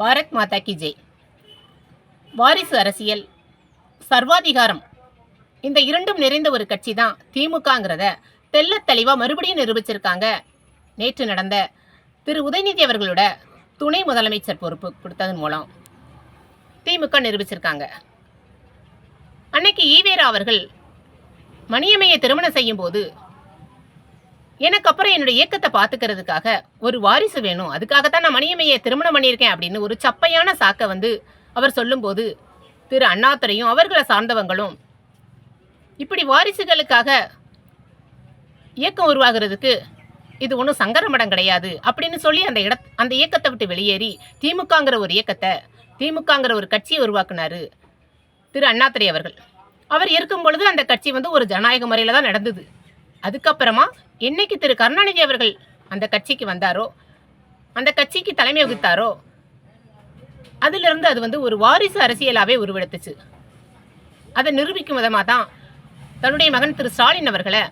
பாரத் மாதா கி ஜெய். வாரிசு அரசியல் சர்வாதிகாரம். இந்த இரண்டும் நிறைந்த ஒரு கட்சி தான் திமுகங்கிறத தெள்ளத் தெளிவாக மறுபடியும் நிரூபிச்சிருக்காங்க. நேற்று நடந்த திரு உதயநிதி அவர்களோட துணை முதலமைச்சர் பொறுப்பு கொடுத்ததன் மூலம் திமுக நிரூபிச்சிருக்காங்க. அன்னைக்கு ஈவேரா அவர்கள் மணியம்மையை திருமணம் செய்யும்போது எனக்கு அப்புறம் என்னுடைய இயக்கத்தை பார்த்துக்கிறதுக்காக ஒரு வாரிசு வேணும். அதுக்காக தான் நான் மணியம்மையை திருமணம் பண்ணியிருக்கேன் அப்படின்னு ஒரு சப்பையான சாக்கை வந்து அவர் சொல்லும்போது திரு அண்ணாத்துறையும் அவர்களை சார்ந்தவங்களும் இப்படி வாரிசுகளுக்காக இயக்கம் உருவாகிறதுக்கு இது ஒன்றும் சங்கரமடம் கிடையாது அப்படின்னு சொல்லி அந்த இட அந்த இயக்கத்தை விட்டு வெளியேறி திமுகங்கிற ஒரு இயக்கத்தை திமுகங்கிற ஒரு கட்சியை உருவாக்குனாரு திரு அண்ணாத்துறை அவர்கள். அவர் இருக்கும் பொழுது அந்த கட்சி வந்து ஒரு ஜனநாயக முறையில் தான் நடந்தது. அதுக்கப்புறமா என்னைக்கு திரு கருணாநிதி அவர்கள் அந்த கட்சிக்கு வந்தாரோ அந்த கட்சிக்கு தலைமை வகித்தாரோ அதிலிருந்து அது வந்து ஒரு வாரிசு அரசியலாகவே உருவெடுத்துச்சு. அதை நிரூபிக்கும் விதமாக தான் தன்னுடைய மகன் திரு ஸ்டாலின் அவர்களை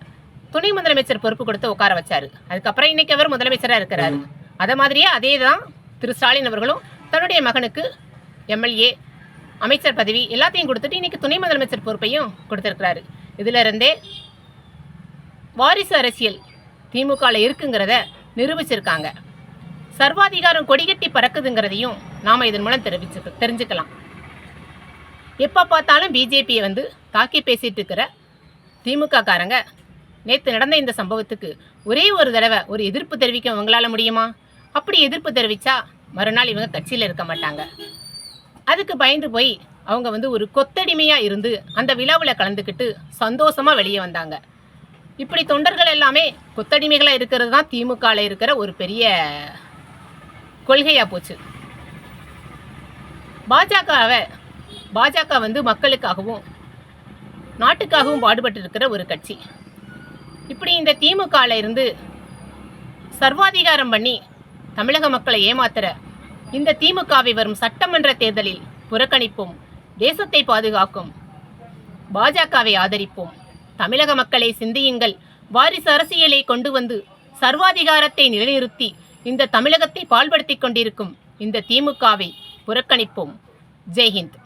துணை முதலமைச்சர் பொறுப்பு கொடுத்து உட்கார வச்சாரு. அதுக்கப்புறம் இன்னைக்கு அவர் முதலமைச்சராக இருக்கிறாரு. அதை மாதிரியே அதே தான் திரு ஸ்டாலின் அவர்களும் தன்னுடைய மகனுக்கு எம்எல்ஏ அமைச்சர் பதவி எல்லாத்தையும் கொடுத்துட்டு இன்னைக்கு துணை முதலமைச்சர் பொறுப்பையும் கொடுத்துருக்கிறாரு. இதுல இருந்தே வாரிசு அரசியல் திமுகவில் இருக்குங்கிறத நிரூபிச்சிருக்காங்க. சர்வாதிகாரம் கொடிகட்டி பறக்குதுங்கிறதையும் நாம் இதன் மூலம் தெரிவிச்சு தெரிஞ்சுக்கலாம். எப்போ பார்த்தாலும் பிஜேபியை வந்து தாக்கி பேசிட்டு இருக்கிற திமுக காரங்க நேற்று நடந்த இந்த சம்பவத்துக்கு ஒரே ஒரு தடவை ஒரு எதிர்ப்பு தெரிவிக்க உங்களால் முடியுமா? அப்படி எதிர்ப்பு தெரிவித்தா மறுநாள் இவங்க கட்சியில் இருக்க மாட்டாங்க. அதுக்கு பயந்து போய் அவங்க வந்து ஒரு கொத்தடிமையாக இருந்து அந்த விழாவில் கலந்துக்கிட்டு சந்தோஷமாக வெளியே வந்தாங்க. இப்படி தொண்டர்கள் எல்லாமே கொத்தடிமைகளாக இருக்கிறது தான் திமுகவில் இருக்கிற ஒரு பெரிய கொள்கையாக போச்சு. பாஜகவை பாஜக வந்து மக்களுக்காகவும் நாட்டுக்காகவும் பாடுபட்டு இருக்கிற ஒரு கட்சி. இப்படி இந்த திமுகவில் இருந்து சர்வாதிகாரம் பண்ணி தமிழக மக்களை ஏமாத்துற இந்த திமுகவை வரும் சட்டமன்ற தேர்தலில் புறக்கணிப்போம் தேசத்தை பாதுகாக்கும் பாஜகவை ஆதரிப்போம். தமிழக மக்களை சிந்தியுங்கள். வாரிசு அரசியலை கொண்டு வந்து சர்வாதிகாரத்தை நிலைநிறுத்தி இந்த தமிழகத்தை பால்படுத்திக் கொண்டிருக்கும் இந்த திமுகவை புறக்கணிப்போம். ஜெய்ஹிந்த்.